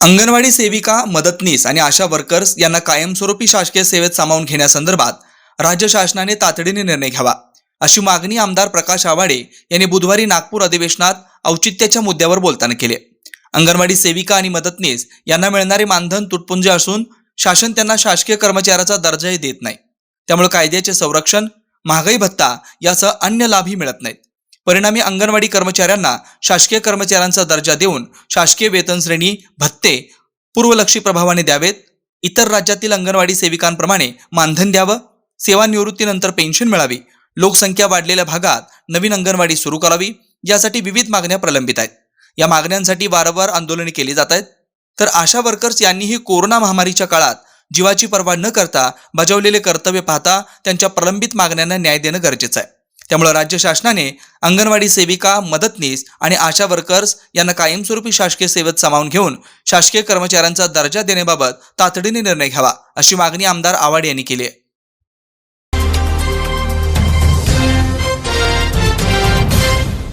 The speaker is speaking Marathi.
अंगणवाडी सेविका मदतनीस आणि आशा वर्कर्स यांना कायमस्वरूपी शासकीय सेवेत सामावून घेण्यासंदर्भात राज्य शासनाने तातडीने निर्णय घ्यावा. अशी मागणी आमदार प्रकाश आवाडे यांनी बुधवारी नागपूर अधिवेशनात औचित्याच्या मुद्द्यावर बोलताना केले. अंगणवाडी सेविका आणि मदतनीस यांना मिळणारे मानधन तुटपुंजे असून शासन त्यांना शासकीय कर्मचाऱ्याचा दर्जाही देत नाही. त्यामुळे कायद्याचे संरक्षण महागाई भत्ता यासह अन्य लाभही मिळत नाहीत. परिणामी अंगणवाडी कर्मचाऱ्यांना शासकीय कर्मचाऱ्यांचा दर्जा देऊन शासकीय वेतन श्रेणी भत्ते पूर्वलक्षी प्रभावाने द्यावेत. इतर राज्यातील अंगणवाडी सेविकांप्रमाणे मानधन द्यावं. सेवानिवृत्तीनंतर पेन्शन मिळावी. लोकसंख्या वाढलेल्या भागात नवीन अंगणवाडी सुरू करावी. यासाठी विविध मागण्या प्रलंबित आहेत. या मागण्यांसाठी वारंवार आंदोलने केली जात आहेत. तर आशा वर्कर्स यांनीही कोरोना महामारीच्या काळात जीवाची पर्वा न करता बजावलेले कर्तव्य पाहता त्यांच्या प्रलंबित मागण्यांना न्याय देणं गरजेचं आहे. त्यामुळे राज्य शासनाने अंगणवाडी सेविका मदतनीस आणि आशा वर्कर्स यांना कायमस्वरूपी शासकीय सेवेत सामावून घेऊन शासकीय कर्मचाऱ्यांचा दर्जा देण्याबाबत तातडीने निर्णय घ्यावा अशी मागणी आमदार आवाड यांनी केली आहे.